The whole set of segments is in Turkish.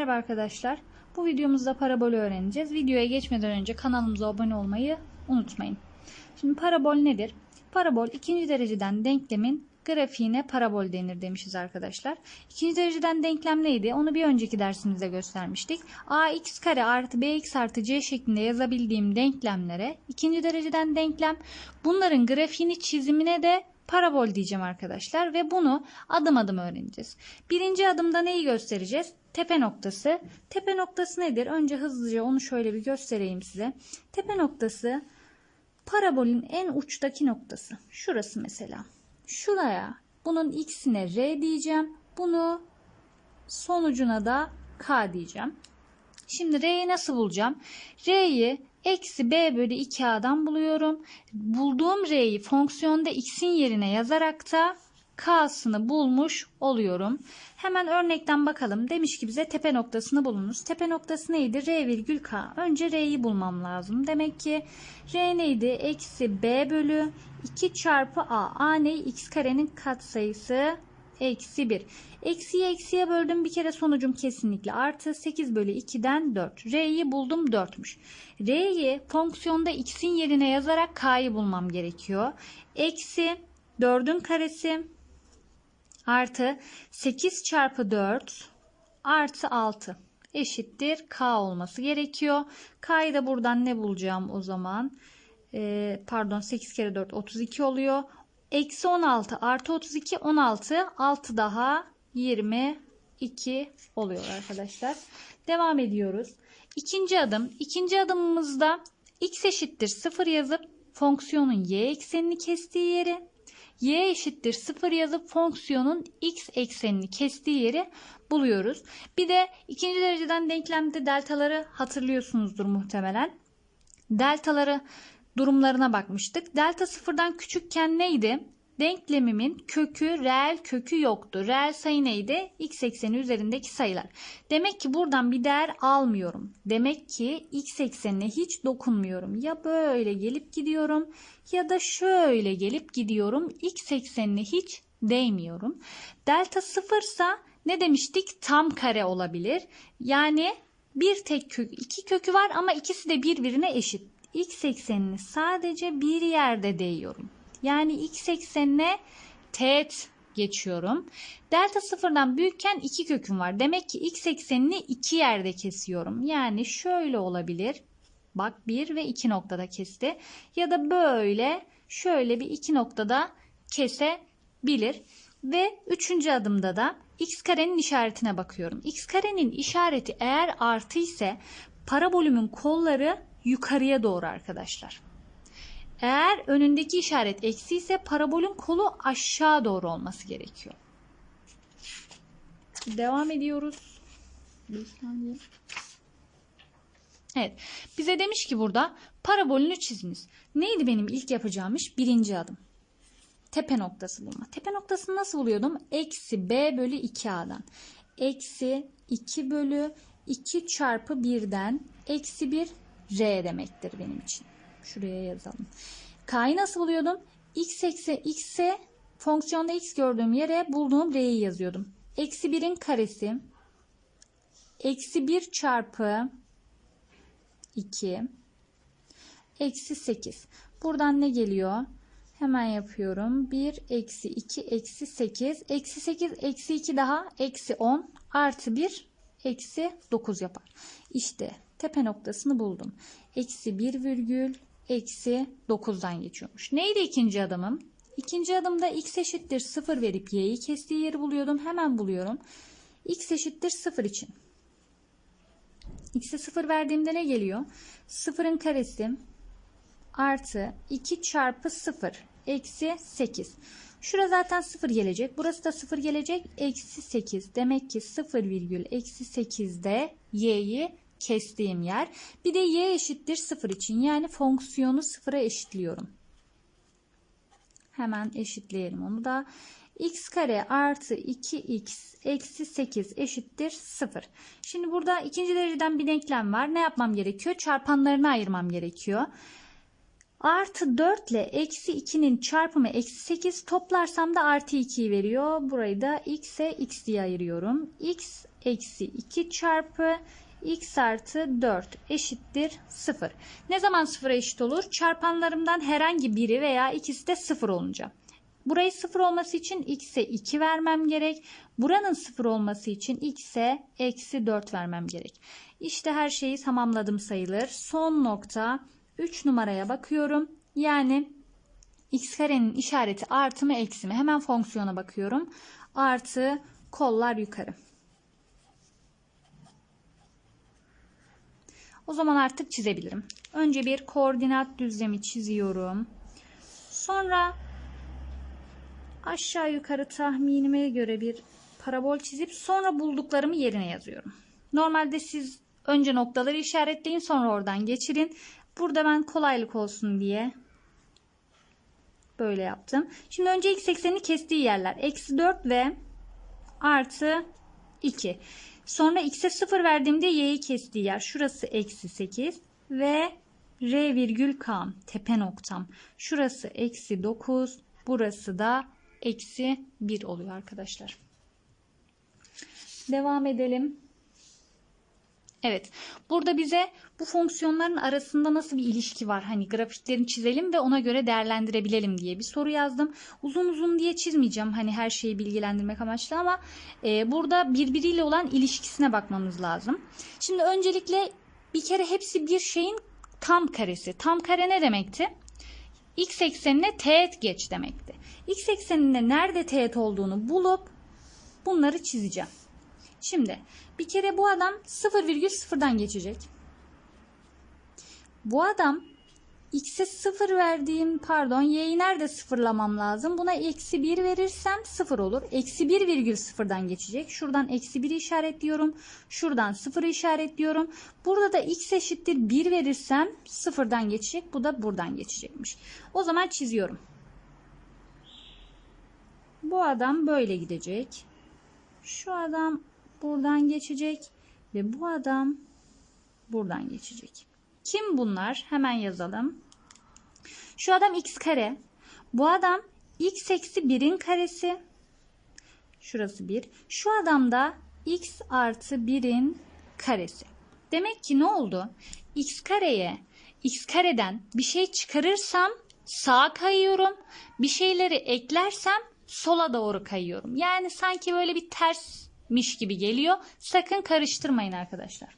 Merhaba arkadaşlar. Bu videomuzda parabolü öğreneceğiz. Videoya geçmeden önce kanalımıza abone olmayı unutmayın. Şimdi parabol nedir? Parabol ikinci dereceden denklemin grafiğine parabol denir demişiz arkadaşlar. İkinci dereceden denklem neydi? Onu bir önceki dersimizde göstermiştik. ax kare artı bx artı c şeklinde yazabildiğim denklemlere ikinci dereceden denklem. Bunların grafiğini çizimine de parabol diyeceğim arkadaşlar ve bunu adım adım öğreneceğiz. Birinci adımda neyi göstereceğiz? Tepe noktası. Tepe noktası nedir? Önce hızlıca onu şöyle bir göstereyim size. Tepe noktası parabolün en uçtaki noktası. Şurası mesela. Şuraya bunun x'ine r diyeceğim. Bunu sonucuna da k diyeceğim. Şimdi r'yi nasıl bulacağım? R'yi eksi b bölü 2a'dan buluyorum. Bulduğum r'yi fonksiyonda x'in yerine yazarak da k'sını bulmuş oluyorum. Hemen örnekten bakalım. Demiş ki bize tepe noktasını bulunuz. Tepe noktası neydi? R virgül k. Önce r'yi bulmam lazım. Demek ki r neydi? Eksi b bölü 2 çarpı a. a ne? x karenin katsayısı eksi 1. Eksiye eksiye böldüm bir kere sonucum kesinlikle artı 8 bölü 2'den 4. R'yi buldum 4'müş. R'yi fonksiyonda x'in yerine yazarak k'yı bulmam gerekiyor. Eksi 4'ün karesi artı 8 çarpı 4 artı 6 eşittir k olması gerekiyor. K'yı da buradan ne bulacağım o zaman? Ee, pardon 8 kere 4 32 oluyor. Eksi 16 artı 32 16 6 daha 22 oluyor arkadaşlar. Devam ediyoruz. İkinci adım. İkinci adımımızda x eşittir 0 yazıp fonksiyonun y eksenini kestiği yeri y eşittir 0 yazıp fonksiyonun x eksenini kestiği yeri buluyoruz. Bir de ikinci dereceden denklemde deltaları hatırlıyorsunuzdur muhtemelen. Deltaları durumlarına bakmıştık. Delta sıfırdan küçükken neydi? Denklemimin kökü, reel kökü yoktu. Reel sayı neydi? X ekseni üzerindeki sayılar. Demek ki buradan bir değer almıyorum. Demek ki x eksenine hiç dokunmuyorum. Ya böyle gelip gidiyorum ya da şöyle gelip gidiyorum. X eksenine hiç değmiyorum. Delta sıfırsa ne demiştik? Tam kare olabilir. Yani bir tek kök, iki kökü var ama ikisi de birbirine eşit x eksenini sadece bir yerde değiyorum. Yani x eksenine teğet geçiyorum. Delta sıfırdan büyükken iki köküm var. Demek ki x eksenini iki yerde kesiyorum. Yani şöyle olabilir. Bak bir ve iki noktada kesti. Ya da böyle şöyle bir iki noktada kesebilir. Ve üçüncü adımda da x karenin işaretine bakıyorum. x karenin işareti eğer artı ise parabolümün kolları yukarıya doğru arkadaşlar. Eğer önündeki işaret eksi ise parabolün kolu aşağı doğru olması gerekiyor. Devam ediyoruz. Bir saniye. Evet. Bize demiş ki burada parabolünü çiziniz. Neydi benim ilk yapacağım iş? Birinci adım. Tepe noktası bulma. Tepe noktasını nasıl buluyordum? Eksi b bölü 2a'dan. Eksi 2 bölü 2 çarpı 1'den eksi 1 R demektir benim için. Şuraya yazalım. K'yı nasıl buluyordum? X eksi x'e fonksiyonda x gördüğüm yere bulduğum R'yi yazıyordum. Eksi 1'in karesi eksi 1 çarpı 2 eksi 8. Buradan ne geliyor? Hemen yapıyorum. 1 eksi 2 eksi 8. Eksi 8 eksi 2 daha eksi 10 artı 1 eksi 9 yapar. İşte tepe noktasını buldum. Eksi 1 virgül eksi 9'dan geçiyormuş. Neydi ikinci adımım? İkinci adımda x eşittir 0 verip y'yi kestiği yeri buluyordum. Hemen buluyorum. x eşittir 0 için. x'e 0 verdiğimde ne geliyor? 0'ın karesi artı 2 çarpı 0 eksi 8. Şura zaten 0 gelecek. Burası da 0 gelecek. Eksi 8. Demek ki 0 virgül eksi 8'de y'yi kestiğim yer. Bir de y eşittir 0 için. Yani fonksiyonu 0'a eşitliyorum. Hemen eşitleyelim onu da. x kare artı 2x eksi 8 eşittir 0. Şimdi burada ikinci dereceden bir denklem var. Ne yapmam gerekiyor? Çarpanlarını ayırmam gerekiyor. Artı 4 ile eksi 2'nin çarpımı eksi 8 toplarsam da artı 2'yi veriyor. Burayı da x'e x diye ayırıyorum. x eksi 2 çarpı x artı 4 eşittir 0. Ne zaman 0'a eşit olur? Çarpanlarımdan herhangi biri veya ikisi de 0 olunca. Burayı 0 olması için x'e 2 vermem gerek. Buranın 0 olması için x'e eksi 4 vermem gerek. İşte her şeyi tamamladım sayılır. Son nokta 3 numaraya bakıyorum. Yani x karenin işareti artı mı eksi mi? Hemen fonksiyona bakıyorum. Artı kollar yukarı. O zaman artık çizebilirim. Önce bir koordinat düzlemi çiziyorum. Sonra aşağı yukarı tahminime göre bir parabol çizip sonra bulduklarımı yerine yazıyorum. Normalde siz önce noktaları işaretleyin sonra oradan geçirin. Burada ben kolaylık olsun diye böyle yaptım. Şimdi önce x eksenini kestiği yerler. Eksi 4 ve artı 2. Sonra x'e 0 verdiğimde y'yi kestiği yer. Şurası eksi 8 ve r virgül k tepe noktam. Şurası eksi 9. Burası da eksi 1 oluyor arkadaşlar. Devam edelim. Evet. Burada bize bu fonksiyonların arasında nasıl bir ilişki var? Hani grafiklerini çizelim ve ona göre değerlendirebilelim diye bir soru yazdım. Uzun uzun diye çizmeyeceğim. Hani her şeyi bilgilendirmek amaçlı ama e, burada birbiriyle olan ilişkisine bakmamız lazım. Şimdi öncelikle bir kere hepsi bir şeyin tam karesi. Tam kare ne demekti? X eksenine teğet geç demekti. X ekseninde nerede teğet olduğunu bulup bunları çizeceğim. Şimdi bir kere bu adam 0,0'dan geçecek. Bu adam x'e 0 verdiğim pardon y'yi nerede sıfırlamam lazım? Buna eksi 1 verirsem 0 olur. Eksi 1 virgül sıfırdan geçecek. Şuradan eksi 1'i işaretliyorum. Şuradan 0'ı işaretliyorum. Burada da x eşittir 1 verirsem 0'dan geçecek. Bu da buradan geçecekmiş. O zaman çiziyorum. Bu adam böyle gidecek. Şu adam buradan geçecek ve bu adam buradan geçecek. Kim bunlar? Hemen yazalım. Şu adam x kare. Bu adam x eksi 1'in karesi. Şurası 1. Şu adam da x artı 1'in karesi. Demek ki ne oldu? x kareye x kareden bir şey çıkarırsam sağa kayıyorum. Bir şeyleri eklersem sola doğru kayıyorum. Yani sanki böyle bir tersmiş gibi geliyor. Sakın karıştırmayın arkadaşlar.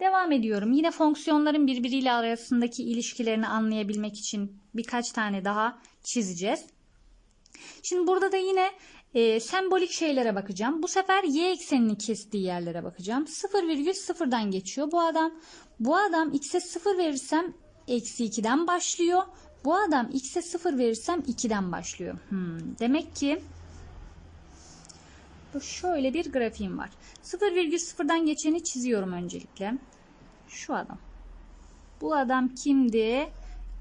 Devam ediyorum. Yine fonksiyonların birbiriyle arasındaki ilişkilerini anlayabilmek için birkaç tane daha çizeceğiz. Şimdi burada da yine e, sembolik şeylere bakacağım. Bu sefer y eksenini kestiği yerlere bakacağım. 0,0'dan geçiyor bu adam. Bu adam x'e 0 verirsem eksi 2'den başlıyor. Bu adam x'e 0 verirsem 2'den başlıyor. Hmm, demek ki şöyle bir grafiğim var. 0,0'dan geçeni çiziyorum öncelikle. Şu adam. Bu adam kimdi?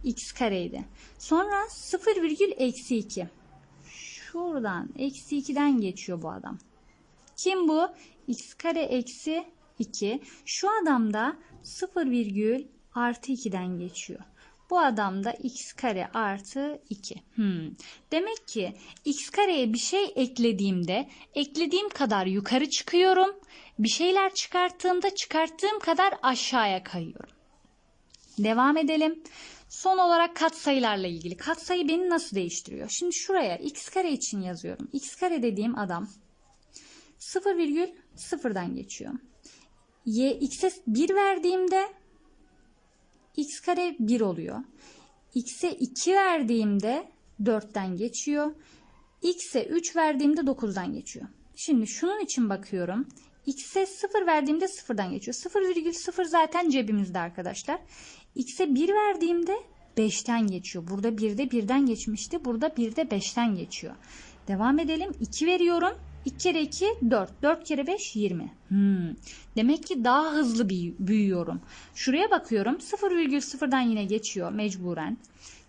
x kareydi. Sonra 0 virgül eksi 2. Şuradan eksi 2'den geçiyor bu adam. Kim bu? x kare eksi 2. Şu adam da 0 virgül artı 2'den geçiyor. Bu adam da x kare artı 2. Hmm. Demek ki x kareye bir şey eklediğimde eklediğim kadar yukarı çıkıyorum. Bir şeyler çıkarttığımda çıkarttığım kadar aşağıya kayıyorum. Devam edelim. Son olarak katsayılarla ilgili. Katsayı beni nasıl değiştiriyor? Şimdi şuraya x kare için yazıyorum. x kare dediğim adam 0,0'dan geçiyor. Y, x'e 1 verdiğimde x kare 1 oluyor. x'e 2 verdiğimde 4'ten geçiyor. x'e 3 verdiğimde 9'dan geçiyor. Şimdi şunun için bakıyorum. x'e 0 verdiğimde 0'dan geçiyor. 0,0 zaten cebimizde arkadaşlar. x'e 1 verdiğimde 5'ten geçiyor. Burada 1'de 1'den geçmişti. Burada 1'de 5'ten geçiyor. Devam edelim. 2 veriyorum. 2 kere 2 4. 4 kere 5 20. Hmm. Demek ki daha hızlı büyüyorum. Şuraya bakıyorum. 0,0'dan yine geçiyor mecburen.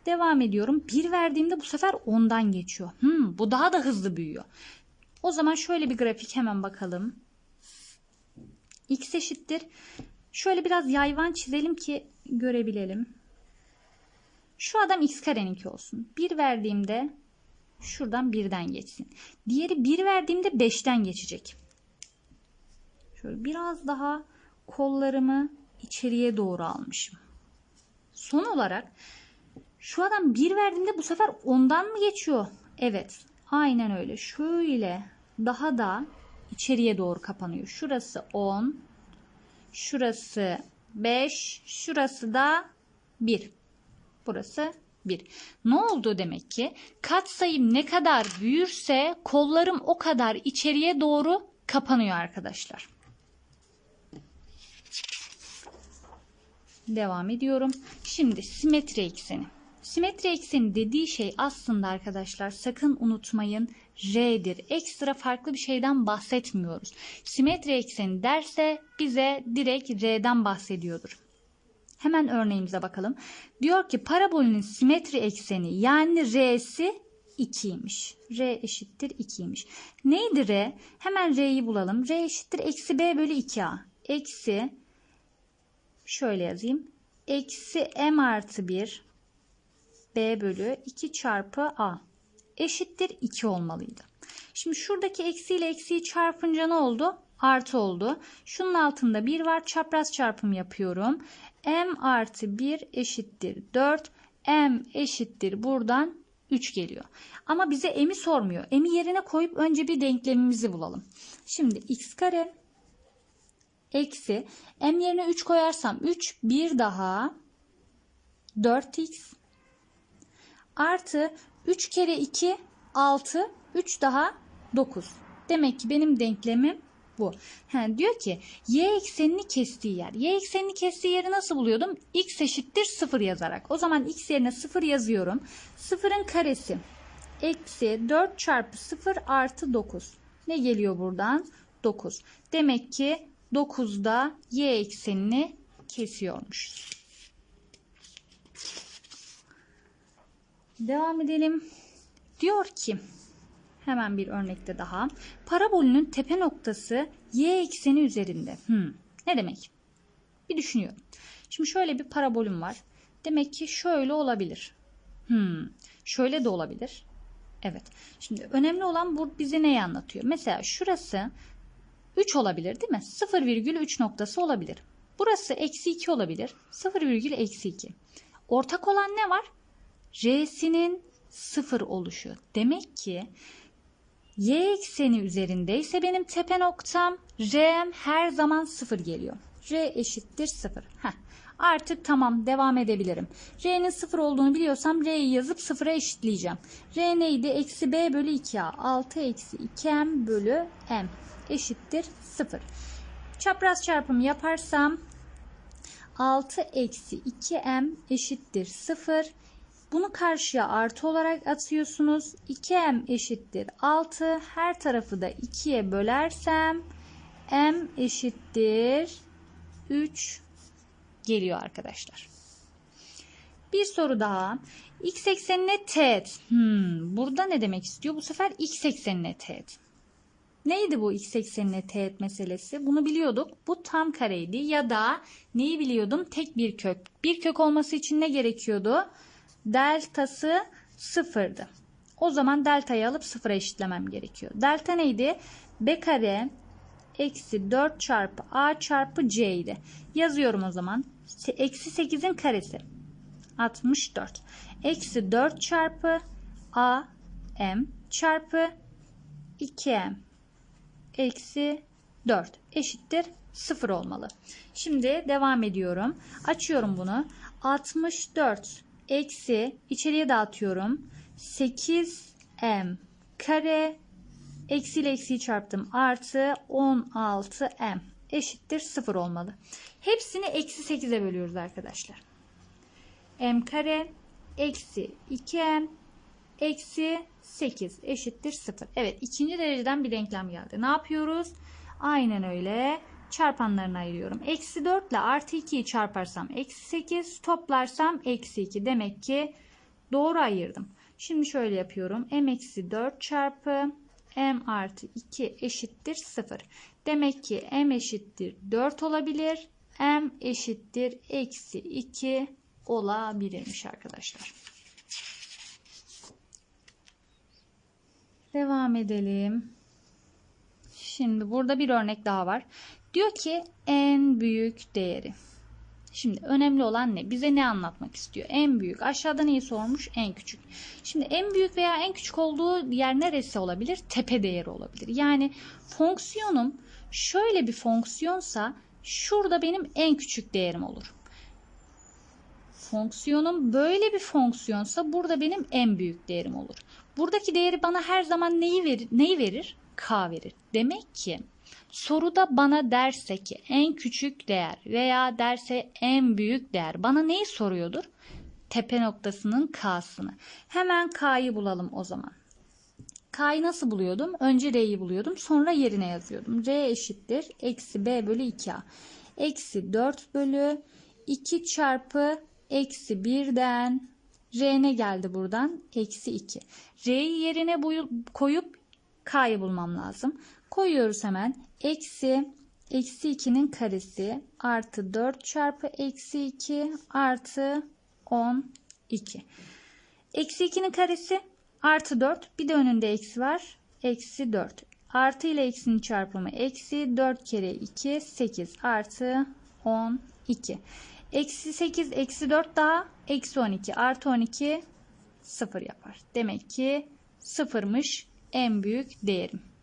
Devam ediyorum. 1 verdiğimde bu sefer 10'dan geçiyor. Hmm, bu daha da hızlı büyüyor. O zaman şöyle bir grafik hemen bakalım. X eşittir. Şöyle biraz yayvan çizelim ki görebilelim. Şu adam x kareninki olsun. 1 verdiğimde şuradan 1'den geçsin. Diğeri 1 verdiğimde 5'ten geçecek. Şöyle biraz daha kollarımı içeriye doğru almışım. Son olarak şu adam 1 verdiğimde bu sefer 10'dan mı geçiyor? Evet. Aynen öyle. Şöyle daha da içeriye doğru kapanıyor. Şurası 10. Şurası 5. Şurası da 1. Burası 1. Ne oldu demek ki? Katsayım ne kadar büyürse kollarım o kadar içeriye doğru kapanıyor arkadaşlar. Devam ediyorum. Şimdi simetri ekseni. Simetri ekseni dediği şey aslında arkadaşlar sakın unutmayın R'dir. Ekstra farklı bir şeyden bahsetmiyoruz. Simetri ekseni derse bize direkt R'den bahsediyordur. Hemen örneğimize bakalım. Diyor ki parabolün simetri ekseni yani R'si 2'ymiş. R eşittir 2'ymiş. Neydi R? Hemen R'yi bulalım. R eşittir eksi B bölü 2A. Eksi şöyle yazayım. Eksi M artı 1 B bölü 2 çarpı A eşittir 2 olmalıydı. Şimdi şuradaki eksiyle eksiyi çarpınca ne oldu? Artı oldu. Şunun altında 1 var. Çapraz çarpım yapıyorum. M artı 1 eşittir 4. M eşittir buradan 3 geliyor. Ama bize M'i sormuyor. M'i yerine koyup önce bir denklemimizi bulalım. Şimdi x kare eksi M yerine 3 koyarsam 3 bir daha 4x artı 3 kere 2 6 3 daha 9. Demek ki benim denklemim bu. Ha, diyor ki y eksenini kestiği yer. Y eksenini kestiği yeri nasıl buluyordum? x eşittir 0 yazarak. O zaman x yerine 0 yazıyorum. 0'ın karesi eksi 4 çarpı 0 artı 9. Ne geliyor buradan? 9. Demek ki 9'da y eksenini kesiyormuş. Devam edelim. Diyor ki hemen bir örnekte daha. Parabolünün tepe noktası y ekseni üzerinde. Hmm, ne demek? Bir düşünüyorum. Şimdi şöyle bir parabolüm var. Demek ki şöyle olabilir. Hmm, şöyle de olabilir. Evet. Şimdi önemli olan bu bize neyi anlatıyor? Mesela şurası 3 olabilir değil mi? 0,3 noktası olabilir. Burası eksi 2 olabilir. 0, eksi 2. Ortak olan ne var? R'sinin 0 oluşu. Demek ki y ekseni üzerindeyse benim tepe noktam R'm her zaman 0 geliyor. R eşittir 0. Heh. Artık tamam devam edebilirim. R'nin 0 olduğunu biliyorsam R'yi yazıp 0'a eşitleyeceğim. R neydi? Eksi B bölü 2A. 6 eksi 2M bölü M eşittir 0. Çapraz çarpımı yaparsam 6 eksi 2M eşittir 0. Bunu karşıya artı olarak atıyorsunuz. 2m eşittir 6. Her tarafı da 2'ye bölersem m eşittir 3 geliyor arkadaşlar. Bir soru daha. X eksenine teğet. Hmm, burada ne demek istiyor? Bu sefer x eksenine teğet. Neydi bu x eksenine teğet meselesi? Bunu biliyorduk. Bu tam kareydi ya da neyi biliyordum? Tek bir kök. Bir kök olması için ne gerekiyordu? Deltası sıfırdı. O zaman deltayı alıp sıfıra eşitlemem gerekiyor. Delta neydi? B kare eksi 4 çarpı A çarpı C idi. Yazıyorum o zaman. Eksi 8'in karesi. 64. Eksi 4 çarpı A M çarpı 2M eksi 4 eşittir 0 olmalı. Şimdi devam ediyorum. Açıyorum bunu. 64 eksi içeriye dağıtıyorum. 8m kare eksi ile eksiyi çarptım. Artı 16m eşittir 0 olmalı. Hepsini eksi 8'e bölüyoruz arkadaşlar. m kare eksi 2m eksi 8 eşittir 0. Evet ikinci dereceden bir denklem geldi. Ne yapıyoruz? Aynen öyle çarpanlarını ayırıyorum. Eksi 4 ile artı 2'yi çarparsam eksi 8 toplarsam eksi 2. Demek ki doğru ayırdım. Şimdi şöyle yapıyorum. m eksi 4 çarpı m artı 2 eşittir 0. Demek ki m eşittir 4 olabilir. m eşittir eksi 2 olabilirmiş arkadaşlar. Devam edelim. Şimdi burada bir örnek daha var. Diyor ki en büyük değeri. Şimdi önemli olan ne? Bize ne anlatmak istiyor? En büyük. Aşağıda neyi sormuş? En küçük. Şimdi en büyük veya en küçük olduğu yer neresi olabilir? Tepe değeri olabilir. Yani fonksiyonum şöyle bir fonksiyonsa şurada benim en küçük değerim olur. Fonksiyonum böyle bir fonksiyonsa burada benim en büyük değerim olur. Buradaki değeri bana her zaman neyi verir? Neyi verir? K verir. Demek ki soruda bana derse ki en küçük değer veya derse en büyük değer bana neyi soruyordur? Tepe noktasının K'sını. Hemen K'yı bulalım o zaman. K'yı nasıl buluyordum? Önce R'yi buluyordum. Sonra yerine yazıyordum. R eşittir. Eksi B bölü 2A. Eksi 4 bölü 2 çarpı eksi 1'den R ne geldi buradan? Eksi 2. R'yi yerine koyup K'yı bulmam lazım. Koyuyoruz hemen. Eksi eksi 2'nin karesi artı 4 çarpı eksi 2 artı 12. Eksi 2'nin karesi artı 4. Bir de önünde eksi var. Eksi 4. Artı ile eksinin çarpımı eksi 4 kere 2 8 artı 12. Eksi 8 eksi 4 daha eksi 12 artı 12 0 yapar. Demek ki sıfırmış en büyük değerim.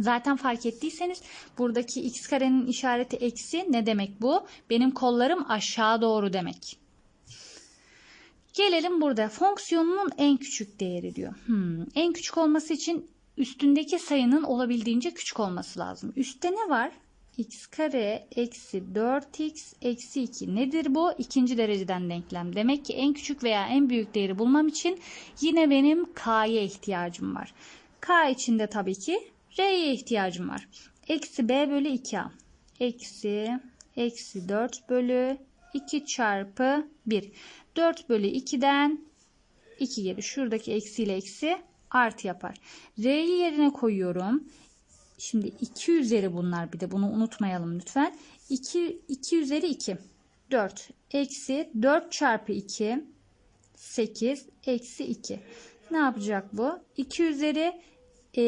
Zaten fark ettiyseniz buradaki x karenin işareti eksi ne demek bu? Benim kollarım aşağı doğru demek. Gelelim burada fonksiyonunun en küçük değeri diyor. Hmm, en küçük olması için üstündeki sayının olabildiğince küçük olması lazım. Üstte ne var? x kare eksi 4x eksi 2 nedir bu? İkinci dereceden denklem. Demek ki en küçük veya en büyük değeri bulmam için yine benim k'ya ihtiyacım var. k içinde tabii ki r'ye ihtiyacım var. Eksi b bölü 2a. Eksi eksi 4 bölü 2 çarpı 1. 4 bölü 2'den 2 gelir. Şuradaki eksi ile eksi artı yapar. R'yi yerine koyuyorum. Şimdi 2 üzeri bunlar bir de bunu unutmayalım lütfen. 2, 2 üzeri 2. 4 eksi 4 çarpı 2 8 eksi 2. Ne yapacak bu? 2 üzeri e,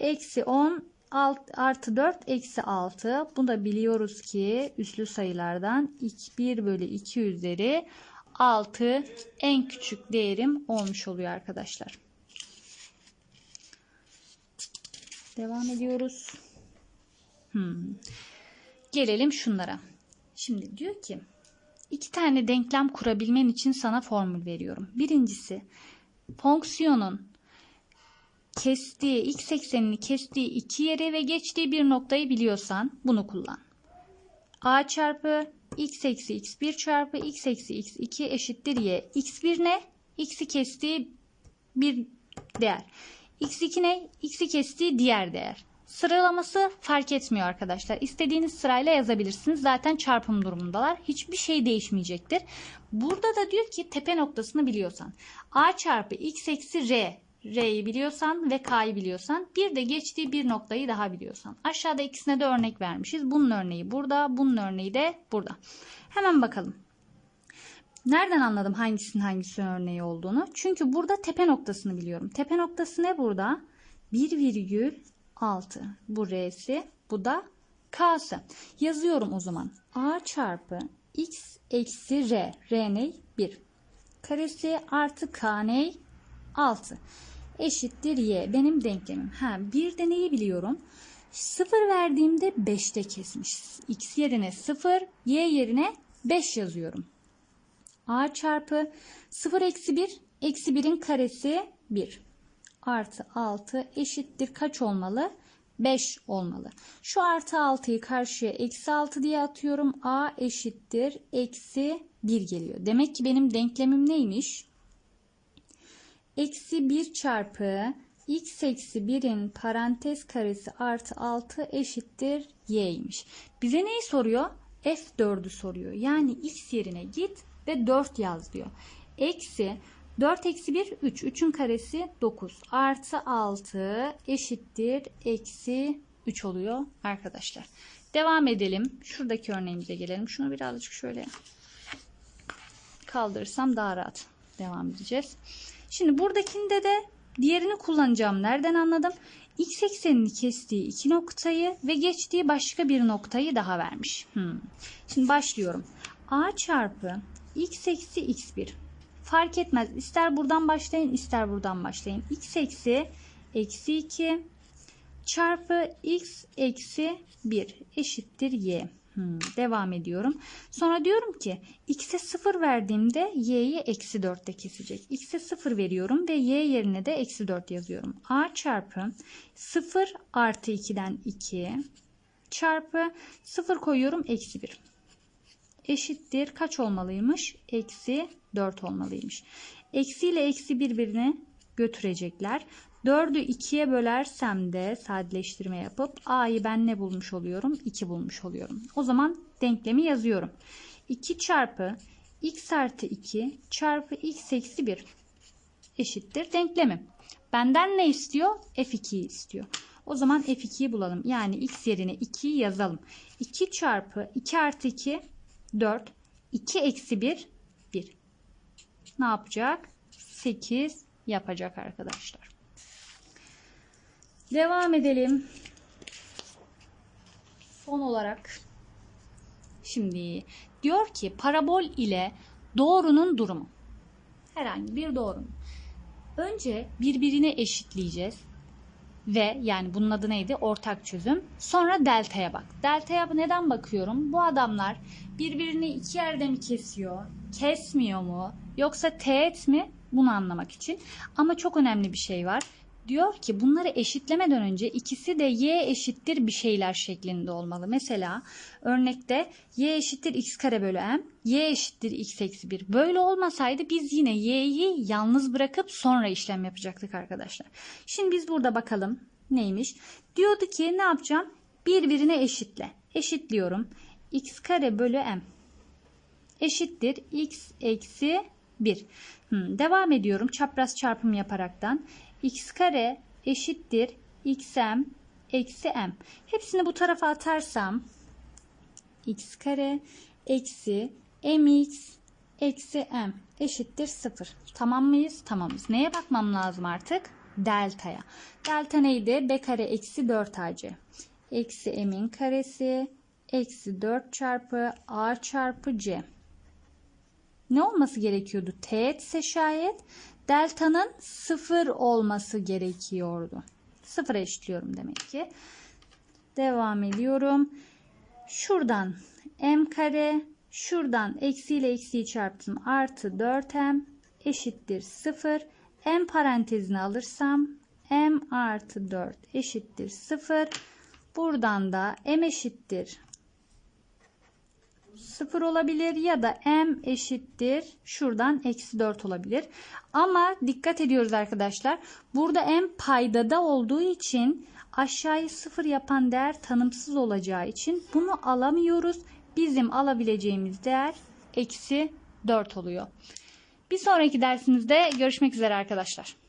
eksi 10 alt, artı 4 eksi 6. Bunu da biliyoruz ki üslü sayılardan 1 bölü 2 üzeri 6 en küçük değerim olmuş oluyor arkadaşlar. Devam ediyoruz. Hmm. Gelelim şunlara. Şimdi diyor ki iki tane denklem kurabilmen için sana formül veriyorum. Birincisi fonksiyonun kestiği x eksenini kestiği iki yere ve geçtiği bir noktayı biliyorsan bunu kullan. a çarpı x eksi x1 çarpı x eksi x2 eşittir y. x1 ne? x'i kestiği bir değer. X2 ne? X'i kestiği diğer değer. Sıralaması fark etmiyor arkadaşlar. İstediğiniz sırayla yazabilirsiniz. Zaten çarpım durumundalar. Hiçbir şey değişmeyecektir. Burada da diyor ki tepe noktasını biliyorsan. A çarpı X eksi R. R'yi biliyorsan ve K'yı biliyorsan. Bir de geçtiği bir noktayı daha biliyorsan. Aşağıda ikisine de örnek vermişiz. Bunun örneği burada. Bunun örneği de burada. Hemen bakalım. Nereden anladım hangisinin hangisinin örneği olduğunu? Çünkü burada tepe noktasını biliyorum. Tepe noktası ne burada? 1,6. Bu R'si. Bu da K'sı. Yazıyorum o zaman. A çarpı X eksi R. R ne? 1. Karesi artı K ne? 6. Eşittir Y. Benim denklemim. Ha, bir de neyi biliyorum? 0 verdiğimde 5'te kesmiş. X yerine 0, Y yerine 5 yazıyorum a çarpı 0 eksi 1 eksi 1'in karesi 1 artı 6 eşittir kaç olmalı? 5 olmalı. Şu artı 6'yı karşıya eksi 6 diye atıyorum. A eşittir eksi 1 geliyor. Demek ki benim denklemim neymiş? Eksi 1 çarpı x eksi 1'in parantez karesi artı 6 eşittir y'ymiş. Bize neyi soruyor? F4'ü soruyor. Yani x yerine git ve 4 yaz diyor. Eksi 4 eksi 1 3. 3'ün karesi 9. Artı 6 eşittir. Eksi 3 oluyor arkadaşlar. Devam edelim. Şuradaki örneğimize gelelim. Şunu birazcık şöyle kaldırırsam daha rahat devam edeceğiz. Şimdi buradakinde de diğerini kullanacağım. Nereden anladım? X eksenini kestiği iki noktayı ve geçtiği başka bir noktayı daha vermiş. Hmm. Şimdi başlıyorum. A çarpı x eksi x1. Fark etmez. İster buradan başlayın ister buradan başlayın. x eksi eksi 2 çarpı x eksi 1 eşittir y. Hmm, devam ediyorum. Sonra diyorum ki x'e 0 verdiğimde y'yi eksi 4 ile kesecek. x'e 0 veriyorum ve y yerine de eksi 4 yazıyorum. a çarpı 0 artı 2'den 2 çarpı 0 koyuyorum eksi 1 eşittir kaç olmalıymış? Eksi 4 olmalıymış. Eksi ile eksi birbirini götürecekler. 4'ü 2'ye bölersem de sadeleştirme yapıp a'yı ben ne bulmuş oluyorum? 2 bulmuş oluyorum. O zaman denklemi yazıyorum. 2 çarpı x artı 2 çarpı x eksi 1 eşittir denklemi. Benden ne istiyor? F2'yi istiyor. O zaman F2'yi bulalım. Yani x yerine 2'yi yazalım. 2 çarpı 2 artı 2 4. 2 eksi 1 1. Ne yapacak? 8 yapacak arkadaşlar. Devam edelim. Son olarak şimdi diyor ki parabol ile doğrunun durumu. Herhangi bir doğrunun. Önce birbirine eşitleyeceğiz. Ve yani bunun adı neydi? Ortak çözüm. Sonra delta'ya bak. Delta'ya neden bakıyorum? Bu adamlar birbirini iki yerde mi kesiyor? Kesmiyor mu? Yoksa teğet mi? Bunu anlamak için. Ama çok önemli bir şey var. Diyor ki bunları eşitlemeden önce ikisi de y eşittir bir şeyler şeklinde olmalı. Mesela örnekte y eşittir x kare bölü m, y eşittir x eksi 1. Böyle olmasaydı biz yine y'yi yalnız bırakıp sonra işlem yapacaktık arkadaşlar. Şimdi biz burada bakalım neymiş. Diyordu ki ne yapacağım? Birbirine eşitle. Eşitliyorum. x kare bölü m eşittir x eksi 1. Hmm, devam ediyorum çapraz çarpım yaparaktan x kare eşittir xm eksi m. Hepsini bu tarafa atarsam x kare eksi mx eksi m eşittir 0. Tamam mıyız? Tamamız. Neye bakmam lazım artık? Delta'ya. Delta neydi? b kare eksi 4ac. Eksi m'in karesi eksi 4 çarpı a çarpı c. Ne olması gerekiyordu? Teğet ise şayet delta'nın 0 olması gerekiyordu. 0 eşitliyorum demek ki. Devam ediyorum. Şuradan m kare, şuradan eksi ile eksiyi çarptım. Artı 4m eşittir 0. m parantezini alırsam m artı 4 eşittir 0. Buradan da m eşittir 0 olabilir ya da m eşittir şuradan eksi 4 olabilir. Ama dikkat ediyoruz arkadaşlar. Burada m paydada olduğu için aşağıyı 0 yapan değer tanımsız olacağı için bunu alamıyoruz. Bizim alabileceğimiz değer eksi 4 oluyor. Bir sonraki dersimizde görüşmek üzere arkadaşlar.